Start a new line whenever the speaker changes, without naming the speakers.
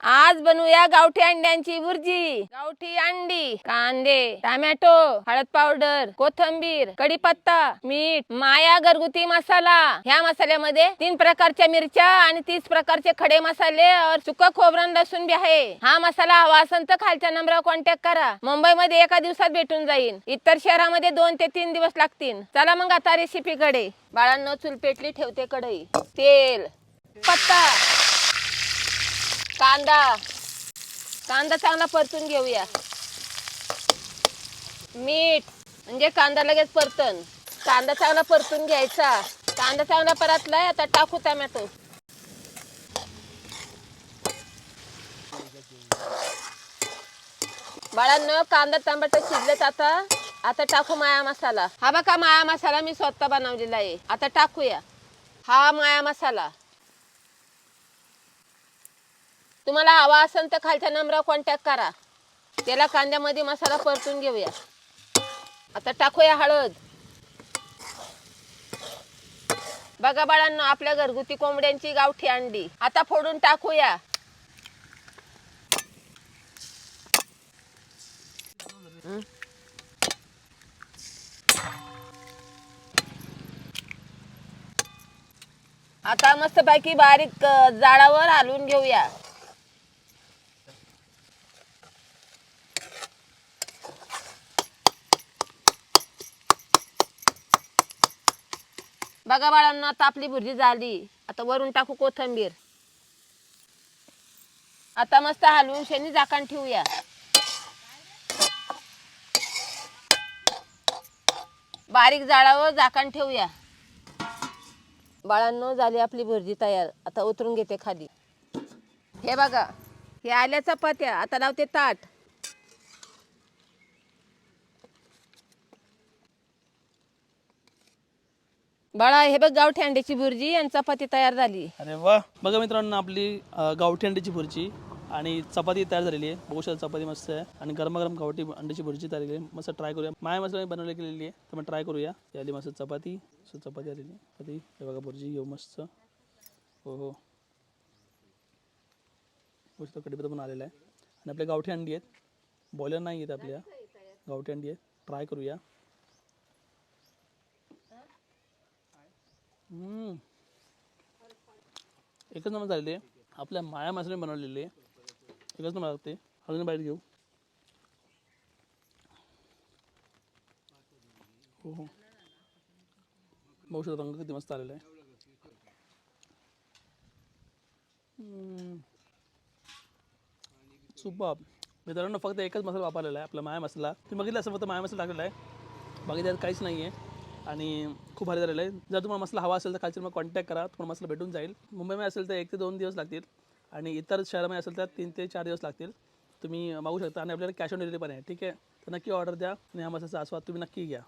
आज बनवूया गावठी अंड्यांची भुर्जी. गावठी अंडी कांदे टोमॅटो हळद पावडर कोथंबीर कढीपत्ता मीठ माया घरगुती मसाला. ह्या मसाल्यामध्ये तीन प्रकारच्या मिरच्या आणि तीस प्रकारचे खडे मसाले और सुक खोबरं लसूण बी आहे. हा मसाला हवा असेल तर खालच्या नंबरवर कॉन्टॅक्ट करा. मुंबईमध्ये एका दिवसात भेटून जाईल इतर शहरामध्ये दोन ते तीन दिवस लागतील. चला मग आता रेसिपी कडे. बाळांना चुलपेटली ठेवते कढई. तेल. पत्ता. कांदा. कांदा चांगला परतून घेऊया. मीठ म्हणजे कांदा लगेच परतन. कांदा चांगला परतून घ्यायचा. कांदा चांगला परतलाय आता टाकू टोमॅटो. बाळांनो कांदा टमाटर शिजलेत आता. आता टाकू माया मसाला. हा बघा माया मसाला मी स्वतः बनवलेला आहे. आता टाकूया. हा माया मसाला. तुम्हाला हवा असेल तर खालच्या नंबरावर कॉन्टॅक्ट करा. त्याला कांद्यामध्ये मसाला परतून घेऊया. आता टाकूया हळद. बघा बाळांनो आपल्या घरगुती कोंबड्यांची गावठी अंडी. आता फोडून टाकूया. आता मस्तपैकी बारीक जाळावर हलवून घेऊया. बघा बाळांनो आता आपली भुर्जी झाली. आता वरून टाकू कोथंबीर. आता मस्त हलवून शेणी झाकण ठेवूया. बारीक जाळावर झाकण ठेवूया. बाळांनो झाली आपली भुर्जी तयार. आता उतरून घेते खाली. हे बघा हे आल्या चपात्या आता लावते ताट. बाळा हे बघ गावठी अंड्याची भुर्जी आणि चपाती तयार झाली.
अरे वा. बघा मित्रांनो आपली गावठी अंड्याची भुर्जी आणि चपाती तयार झालेली आहे. बघू शकता चपाती मस्त आहे आणि गरमागरम गावठी अंड्याची भुर्जी तयार केली आहे. मस्त ट्राय करूया. माया मसाला बनवली गेलेली आहे तर मग ट्राय करूया. ही आली मस्त चपाती. सो चपाती आलेली आहे. चपाती. हे बघा भुर्जी घेऊ मस्त. हो हो. पुस्तक कढीपत्ता पण आलेला आहे. आणि आपल्या गावठी अंडी आहेत. बॉयलर नाही आहेत आपल्या. गावठी अंडी आहेत. ट्राय करूया. एकच नंबर झालेले आपल्या माया मासाने बनवलेली आहे. एकच नंबर लागते. अजून बाहेर घेऊ. हो हो. बघू शकतो रंग किती मस्त आलेला आहे. सुपर. मित्रांनो फक्त एकच मसाला वापरलेला आहे. आपला माया मसाला तुम्ही बघितलं असं फक्त माया मसाला टाकलेला आहे. बाकी त्यात काहीच नाही आहे आणि खूप भारी झालेलं आहे. जर तुम्हाला मसाला हवा असेल तर खालच्या मग कॉन्टॅक्ट करा. तुम्हाला मसाला भेटून जाईल. मुंबईमध्ये असेल तर एक ते दोन दिवस लागतील. आणि इतर शहरामध्ये असेल तर तीन ते चार दिवस लागतील. तुम्ही मागू शकता. आणि आपल्याला कॅश ऑन डिलिव्हरी पण आहे. ठीक आहे? तर नक्की ऑर्डर द्या आणि हा मसाल्याचा आस्वाद तुम्ही नक्की घ्या.